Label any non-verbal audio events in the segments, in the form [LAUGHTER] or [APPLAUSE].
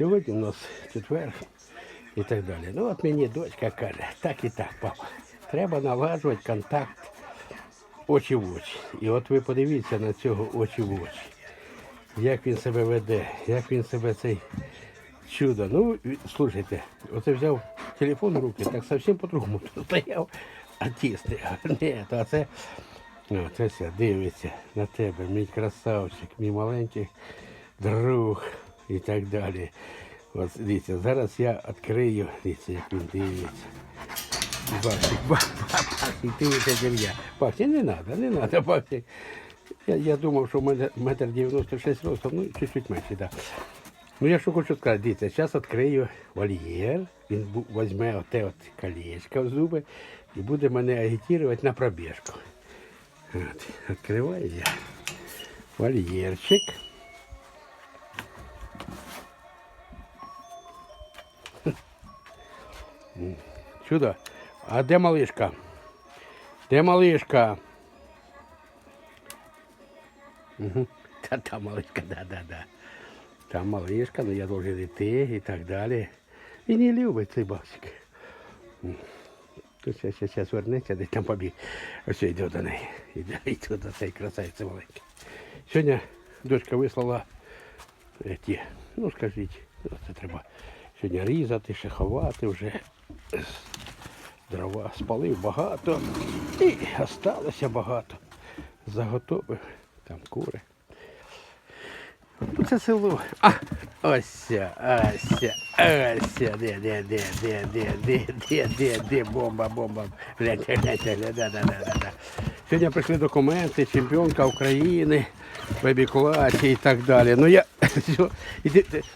Сьогодні у нас четвер і так далі. Ну от мені дочка каже, так і так, папа. Треба налагоджувати контакт очі в очі. І от ви подивіться на цього очі в очі. Як він себе веде, як він себе цей чудо. Ну, слушайте, оце взяв телефон в руки, так зовсім по-другому стояв, а тісти. Ні, то це, ну, це все дивиться на тебе, мій красавчик, мій маленький друг і так далі. От дивіться, зараз я відкрию, дивіться, як він дивиться. Бахтик, бахтик, ти витягнув я. Бахтик, не треба, не треба, бахтик. Я, я думав, що мене метр 96 ростом, ну, чуть-чуть менше, так. Да. Ну, я що хочу сказати, дивіться, зараз відкрию вольєр, він візьме оте от колечко в зуби і буде мене агітувати на пробіжку. От, відкриваю я вольєрчик. Чудо. А де малишка? Де малишка? Угу. Та та малишка, да, да, да. Там малишка, ну я должен йти і так далі. І не любить цей басик. Тут зараз, зараз, вернеться, десь там побіг. Ось йде до неї. Іде тут до цієї красавиці маленький. Сьогодні дочка вислала е, ті, ну скажіть, ну, це треба сьогодні різати, ще ховати вже. Дрова спалив багато і осталося багато. Заготовив там кури. Це село. А, ося, ося, ося, де, де, де, де, де, де, де, де, де, бомба, бомба. Гляньте, гляньте, гляньте, да, да, да, да, да. Сьогодні прийшли документи, чемпіонка України, бебі і так далі. Ну я,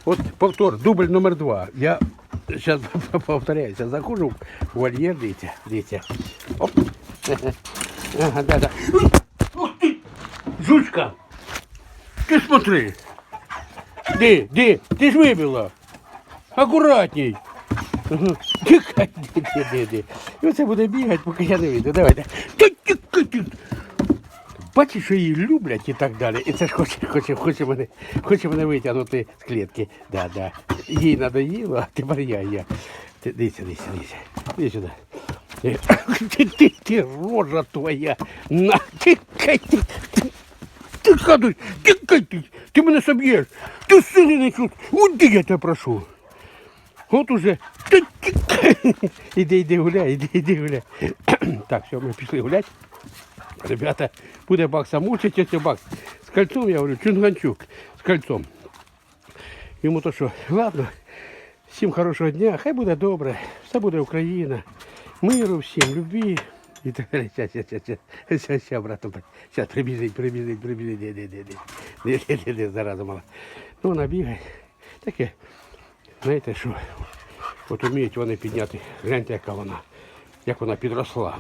Вот повтор, дубль номер два. Я сейчас [LAUGHS] повторяю, я захожу в вольер, видите, видите. Да, да. Ух ты, жучка, ты смотри. Ди, ди, ты ж выбила. Аккуратней. Тихай, ди, ди, ди, ди. І оце буде бігати, поки я не вийду. Давайте. Ти! Бачиш, що її люблять і так далі. І це ж хоче, хоче, хоче, мене, хоче мене витягнути з клітки. Да, да. Їй надоїло, а тепер я, я. Ти, дивіться, дивіться, дивіться. Іди сюди. Ти, ти, ти, рожа твоя. На, тікай, ти, ти, ти кадуй, тікай ти, ти мене соб'єш. Ти сили не чуть. Уйди, я тебе прошу. От уже. Ти тікай. Іди, іди гуляй, іди, іди гуляй. Так, все, ми пішли гуляти ребята, буде бакса мучити тетя бакс. З кольцом, я говорю, Чунганчук з кольцом. Йому то що, ладно, всім хорошого дня, хай буде добре, все буде Україна, миру, всім, любві. І так далі, ща, ща, ща, ща, ща, ща, братом, ща, прибіжить, прибіжить, прибіжить, де, де, де, де, де, де, де, зараза мала. Ну, вона бігає, таке, знаєте, що, от уміють вони підняти, гляньте, яка вона, як вона підросла.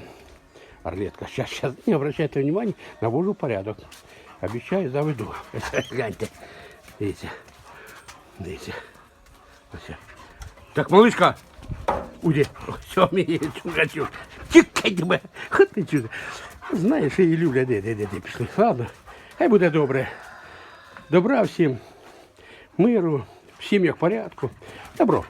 Орлетка. Сейчас, сейчас, не обращайте внимания, навожу порядок. Обещаю, заведу. [LAUGHS] Гляньте. Видите. Видите. Ось. Так, малышка. Уйди. Все, мій чугачук. Тікай тебе. Хо ти чудо. Знаєш, її люблять. Де, де, де, де пішли. Ладно. Хай буде добре. Добра всім. Миру. Всім як порядку. Добро.